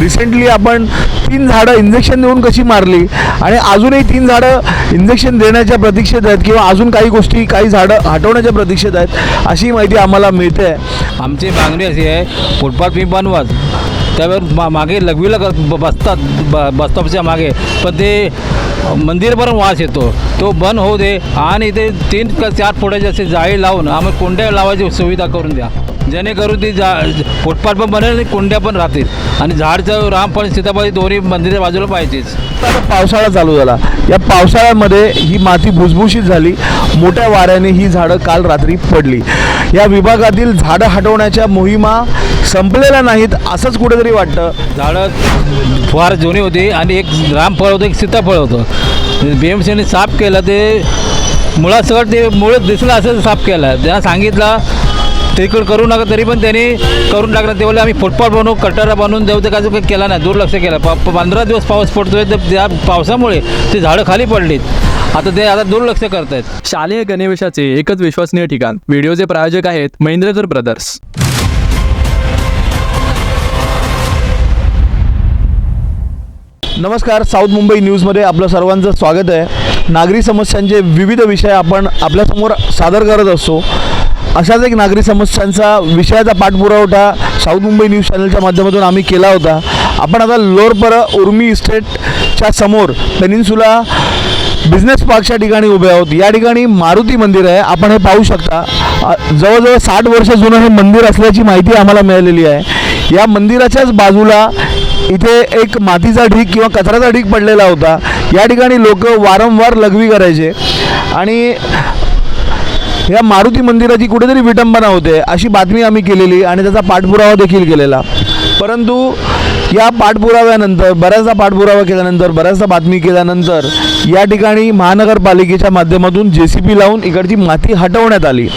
Recently आपण तीन झाडं इंजेक्शन देऊन कशी मारली? आणि अजूनही तीन झाडं इंजेक्शन देण्याच्या प्रतीक्षेत आहेत किंवा अजून काही गोष्टी काही झाडं हटवण्याच्या प्रतीक्षेत आहेत अशी माहिती आम्हाला मिळते. आहे आमची मागणी अशी आहे फुटपाथ मी बनवाच त्यावर मा मागे लघवीला बसतात ब बस मागे पण ते मंदिरपर्यंत वास येतो. तो बंद होऊ दे आणि ते तीन का चार फुटाचे असे जाळी लावून आम्हाला कोंड्या लावायची सुविधा करून द्या. जेणेकरून ती जा फुटपाथ पण बनेल आणि कोंड्या पण राहतील. आणि झाडचं राम पण सीताफळ दोन्ही मंदिराच्या बाजूला पाहिजेच आता पावसाळा चालू झाला. या पावसाळ्यामध्ये ही माती भुसभुशीत झाली. मोठ्या वाऱ्याने ही झाडं काल रात्री पडली. या विभागातील झाडं हटवण्याच्या मोहिमा संपलेल्या नाहीत असंच कुठेतरी वाटतं. झाडं फार जुनी होती आणि एक रामफळ होतं एक सीताफळ होतं. बी एम सीने साफ केलं ते मुळासकट ते मुळं दिसलं असं साफ केलं. त्यांना सांगितलं तिकडं करू नका तरी पण त्यांनी करून टाकलं. ते बोलले आम्ही फुटपाथ बनवू कटारा बनवून देऊ. ते काय काही केला नाही दुर्लक्ष केलं. प पंधरा दिवस पाऊस पडतोय तर त्या पावसामुळे ते झाडं खाली पडलीत. आता ते आता दुर्लक्ष करतायत. शालेय गणवेशाचे एकच विश्वसनीय ठिकाण. व्हिडिओचे प्रायोजक आहेत महेंद्रकर ब्रदर्स नमस्कार साऊथ मुंबई न्यूजमध्ये आपलं सर्वांचं स्वागत आहे. नागरी समस्यांचे विविध विषय आपण आपल्यासमोर सादर करत असतो. अशाच एक नागरी समस्यांचा विषयाचा पाठपुरावठा साऊथ मुंबई न्यूज चॅनलच्या माध्यमातून आम्ही केला होता. आपण आता लोअरपर उर्मी इस्टेटच्या समोर पेनिन्सुला बिझनेस पार्कच्या ठिकाणी उभे आहोत. या ठिकाणी मारुती मंदिर आहे. आपण हे पाहू शकता. जवळजवळ साठ वर्ष जुनं हे मंदिर असल्याची माहिती आम्हाला मिळालेली आहे. या मंदिराच्याच बाजूला इथे एक मातीचा ढीक किंवा कचऱ्याचा ढीक पडलेला होता. या ठिकाणी लोक वारंवार लघवी करायचे. आणि या मारुती मंदिराची कुठेतरी विटंबना होते अशी बातमी आम्ही केलेली आणि त्याचा पाठपुरावा देखील केलेला. परंतु या पाठपुराव्यानंतर बऱ्याचदा पाठपुरावा केल्यानंतर बऱ्याचदा बातमी केल्यानंतर या ठिकाणी महानगरपालिकेच्या माध्यमातून जे सी पी लावून इकडची माती हटवण्यात आली.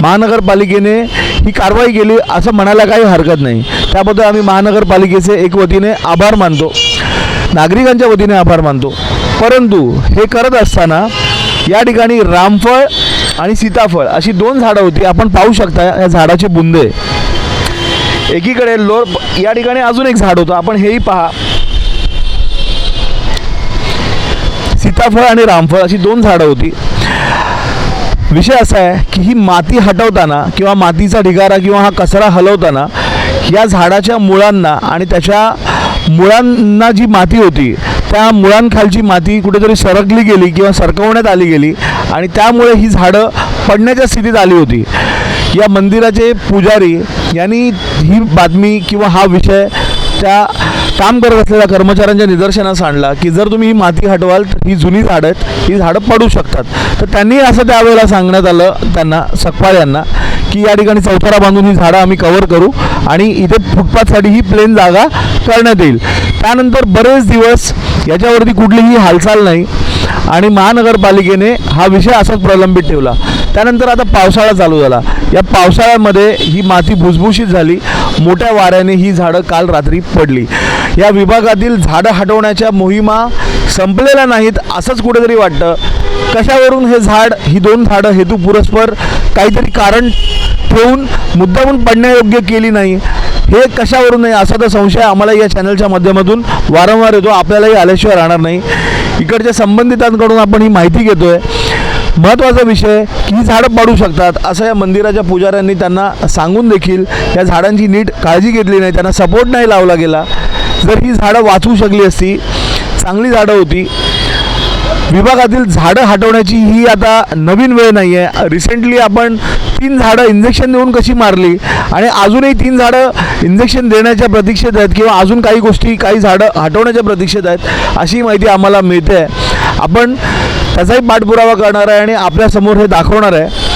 महानगरपालिकेने ही कारवाई केली असं म्हणायला काही हरकत नाही. त्याबद्दल आम्ही महानगरपालिकेचे एक वतीने आभार मानतो. नागरिकांच्या वतीने आभार मानतो. परंतु हे करत असताना या ठिकाणी रामफळ आणि सीताफळ अशी दोन झाडं होती. आपण पाहू शकता या झाडाचे बुंदे. एकीकडे लोर या ठिकाणी अजून एक झाड होतं. आपण हेही पहा. सीताफळ आणि रामफळ अशी दोन झाडं होती. विषय असा आहे की ही माती हटवताना किंवा मातीचा ढिगारा किंवा हा कचरा हलवताना या झाडाच्या मुळांना आणि त्याच्या मुळांना जी माती होती त्या मुळांखालची माती कुठेतरी सरकली गेली किंवा सरकवण्यात आली गेली. आणि त्यामुळे ही झाडं पडण्याच्या स्थितीत आली होती. या मंदिराचे पुजारी यांनी ही बातमी किंवा हा विषय त्या काम करत असलेल्या कर्मचाऱ्यांच्या निदर्शनास आणला की जर तुम्ही ही माती हटवाल तर ही जुनी झाडं आहेत ही झाडं पडू शकतात. तर त्यांनी असं त्यावेळेला सांगण्यात आलं त्यांना सकपाळ यांना की या ठिकाणी चौथारा बांधून ही झाडं आम्ही कव्हर करू आणि इथे फुटपाथसाठी ही प्लेन जागा करण्यात येईल. त्यानंतर बरेच दिवस याच्यावरती कुठलीही हालचाल नाही. आणि महानगरपालिकेने हा विषय असाच प्रलंबित ठेवला. त्यानंतर आता पावसाळा चालू झाला. या पावसाळ्यामध्ये ही माती भुसभुशीत झाली. मोठ्या वाऱ्याने ही झाडं काल रात्री पडली. या विभागातील झाडं हटवण्याच्या मोहिमा संपलेल्या नाहीत असंच कुठेतरी वाटतं. कशावरून हे झाड ही दोन झाडं हेतू पुरस्पर काहीतरी कारण ठेवून मुद्दामून पडण्यायोग्य केली नाही? हे कशावरून नाही असा तर संशय आम्हाला या चॅनलच्या माध्यमातून वारंवार येतो. आपल्यालाही आल्याशिवाय राहणार नाही. इकडच्या संबंधितांकडून आपण ही माहिती घेतोय. महत्त्वाचा विषय की ही झाडं पाडू शकतात असं या मंदिराच्या पुजाऱ्यांनी त्यांना सांगून देखील या झाडांची नीट काळजी घेतली नाही त्यांना सपोर्ट नाही लावला गेला. जर ही झाडं वाचवू शकली असती चांगली झाडं होती विभागातील झाडं हटवण्याची ही आता नवीन वेळ नाही आहे. रिसेंटली आपण तीन झाडं इंजेक्शन देऊन कशी मारली? आणि अजूनही तीन झाडं इंजेक्शन देण्याच्या प्रतीक्षेत आहेत किंवा अजून काही गोष्टी काही झाडं हटवण्याच्या प्रतीक्षेत आहेत अशी माहिती आम्हाला मिळते. आहे आपण त्याचाही पाठपुरावा करणार आहे आणि आपल्यासमोर हे दाखवणार आहे.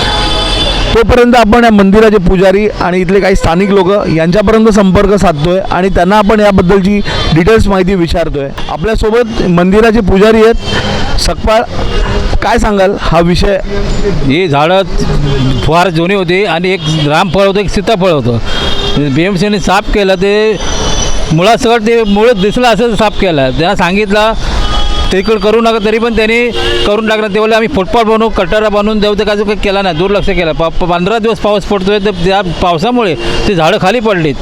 तोपर्यंत आपण या मंदिराचे पुजारी आणि इथले काही स्थानिक लोक यांच्यापर्यंत संपर्क साधतोय आणि त्यांना आपण याबद्दलची डिटेल्स माहिती विचारतोय. आपल्यासोबत मंदिराचे पुजारी आहेत. सकपाळ काय सांगाल हा विषय? हे झाडं फार जुनी होती आणि एक रामफळ होतं एक सीताफळ होतं. बी एम सीने साफ केलं ते मुळासकट ते मुळं दिसलं असं साफ केलं. त्यांना सांगितलं तिकडं करू नका तरी पण त्यांनी करून टाकलं ते बोलले आम्ही फुटपाथ बनवू कटारा बनवून देऊ तर काय काही केला नाही दुर्लक्ष केलं. पा पंधरा दिवस पाऊस पडतोय तर त्या पावसामुळे ते झाडं खाली पडलीत.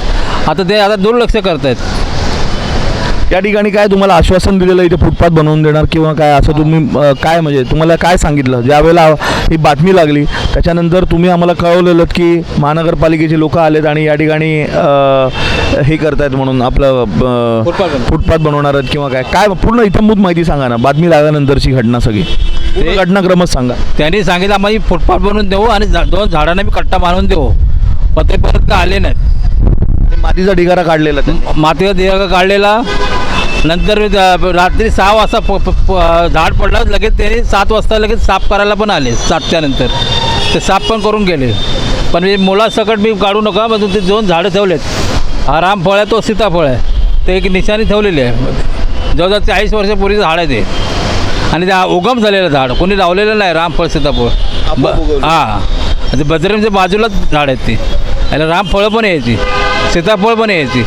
आता ते आता दुर्लक्ष करत आहेत या ठिकाणी काय तुम्हाला आश्वासन दिलेलं इथे फुटपाथ बनवून देणार किंवा काय असं तुम्ही काय म्हणजे तुम्हाला काय सांगितलं? ज्यावेळेला ही बातमी लागली त्याच्यानंतर तुम्ही आम्हाला कळवलेलं की महानगरपालिकेचे लोक आलेत आणि या ठिकाणी हे करतायत म्हणून आपलं फुटपाथ बनव- फुटपाथ बनवणार आहेत किंवा काय? काय पूर्ण इथंभूत माहिती सांगा ना. बातमी लागल्यानंतरची घटना सगळी. घटनाक्रमच सांगा. त्यांनी सांगितलं आम्हाला फुटपाथ बनवून देऊ आणि दोन झाडांना मी कट्टा बांधून देऊ. पण ते परत आले नाहीत? मातीचा ढिगारा काढलेला. मातीचा दिवा काढलेला. नंतर रात्री सहा वाजता झाड पडलं लगेच त्यांनी सात वाजता लगेच साफ करायला पण आले सातच्या नंतर. ते साफ पण करून गेले. पण मी मुलासकट मी काढू नका मग ते दोन झाडं ठेवलेत. हा रामफळ आहे तो सीताफळ आहे. ते एक निशाणी ठेवलेली आहे. जवळजवळ चाळीस वर्षापूर्वीचं झाड आहे ते. आणि ते उगम झालेलं झाड. कोणी लावलेलं नाही रामफळ सीताफळ. हां. ते बजरंगच्या बाजूलाच झाड आहेत ती. याला रामफळं पण यायची. सीताफळ पण यायची.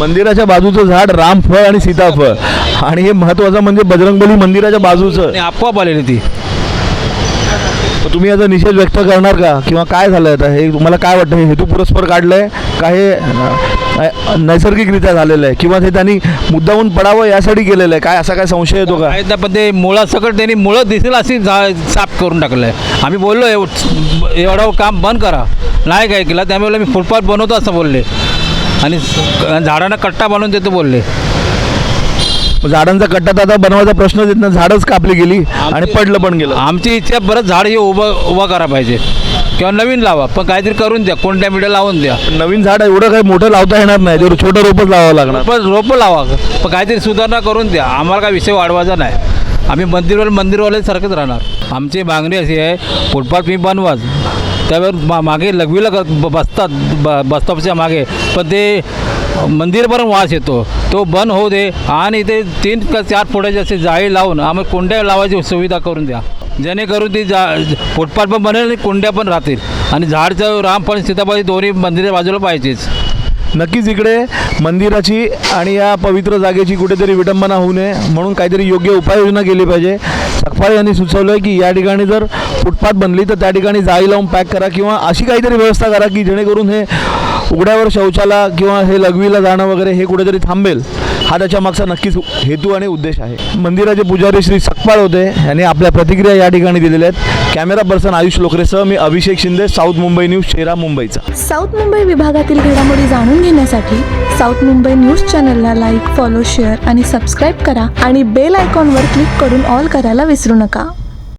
मंदिराच्या बाजूचं झाड रामफळ आणि सीताफळ. आणि हे महत्वाचं म्हणजे बजरंगबली मंदिराच्या बाजूचं. आणि आपोआप आलेली ती. तुम्ही याचा निषेध व्यक्त करणार का? किंवा काय झालं आता? हे तुम्हाला काय वाटतं? हे हेतू पुरस्पर काढलंय का हे अ, नैसर्गिकरित्या झालेलं आहे? किंवा ते त्यांनी मुद्दाहून पडावं यासाठी केलेलं आहे? काय असा काय संशय येतो का? आहेत ना पण ते मुळासकट त्यांनी मुळं दिसेल अशी झा साफ करून टाकलं आहे आम्ही बोललो एव- एवढं काम बंद करा. नाही काय केलं त्यामुळे मी फुटपाथ बनवतो असं बोलले. आणि झाडांना कट्टा बनवून देतो बोलले. झाडांचा कट्टा तर आता बनवायचा प्रश्नच येत नाही झाडच कापली गेली आणि पडलं पण गेलं. आमची इच्छा बरंच झाड हे उभं उभं करा पाहिजे. किंवा नवीन लावा पण काहीतरी करून द्या कोणत्या मिडिया लावून द्या. नवीन झाड एवढं काही मोठं लावता येणार नाही तेवढं छोटं रोपच लावावं लागणार. पण रोपं लावा पण काहीतरी सुधारणा करून द्या. आम्हाला काय विषय वाढवायचा नाही. आम्ही मंदिरवाले मंदिरवाले सारखेच राहणार. आमची मागणी अशी आहे फुटपाथ मी बनवाच. त्यावर मा मागे लघवीला ब- बसतात ब बस मागे. पण ते मंदिरपर्यंत वास येतो. तो बंद होऊ दे आणि ते तीन का चार फुटाचे असे जाळी लावून आम्ही कोंड्या लावायची सुविधा करून द्या. जेणेकरून ती जा फुटपाथ पण बनेल आणि कोंड्या पण राहतील. आणि झाडचं रामफळ सीताफळ दोन्ही मंदिराच्या बाजूला पाहिजेच नक्कीच इकडे मंदिराची आणि या पवित्र जागेची कुठेतरी विडंबना होऊ नये म्हणून काहीतरी योग्य उपाययोजना केली पाहिजे. सकपाळ यांनी सुचवलं आहे की या ठिकाणी जर फुटपाथ बनली तर त्या ठिकाणी जाळी लावून पॅक करा किंवा अशी काहीतरी व्यवस्था करा की जेणेकरून हे उघड्यावर शौचाला किंवा हे लघवीला जाणं वगैरे हे कुठेतरी थांबेल. हा त्याच्या मागचा नक्कीच हेतू आणि उद्देश आहे. मंदिराचे पुजारी श्री सकपाळ होते. यांनी आपल्या प्रतिक्रिया या ठिकाणी दिलेल्या आहेत. कॅमेरा पर्सन आयुष लोकरेसह मी अभिषेक शिंदे साऊथ मुंबई न्यूज शेरा मुंबईचा. साऊथ मुंबई विभागातील घडामोडी जाणून घेण्यासाठी साऊथ मुंबई न्यूज चॅनलला लाईक फॉलो शेअर आणि सबस्क्राईब करा आणि बेल आयकॉनवर क्लिक करून ऑल करायला विसरू नका.